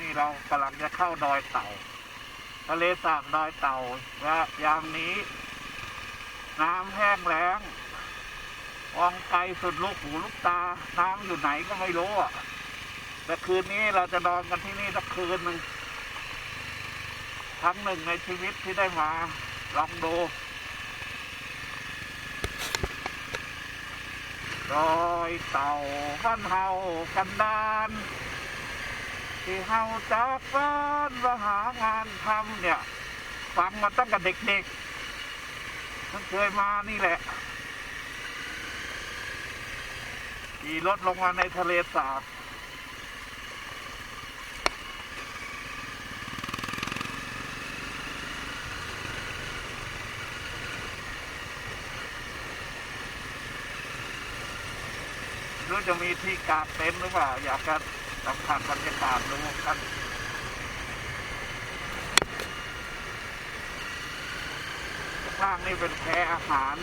นี่เรากำลังจะเข้าดอยเต่าทะเลสาบดอยเต่าและยามนี้ น้ำแห้งแล้งมองไกลสุดลูกหูลูกตา น้ำอยู่ไหนก็ไม่รู้อะแต่คืนนี้เราจะนอนกันที่นี่สักคืนหนึ่งครั้งหนึ่งในชีวิตที่ได้มา ลองดูดอยเต่าบ้นเฮากันดาน ที่เฮาจากบ้านมาหางานทำเนี่ยฟังมาตั้งแต่เด็กๆมันเคยมานี่แหละขี่รถลงมาในทะเลสาบหรือจะมีที่กางเต็นท์หรือเปล่า อยากจะ สัมผัสบรรยากาศดูกันข้างล่างนี่เป็นแพอาหาร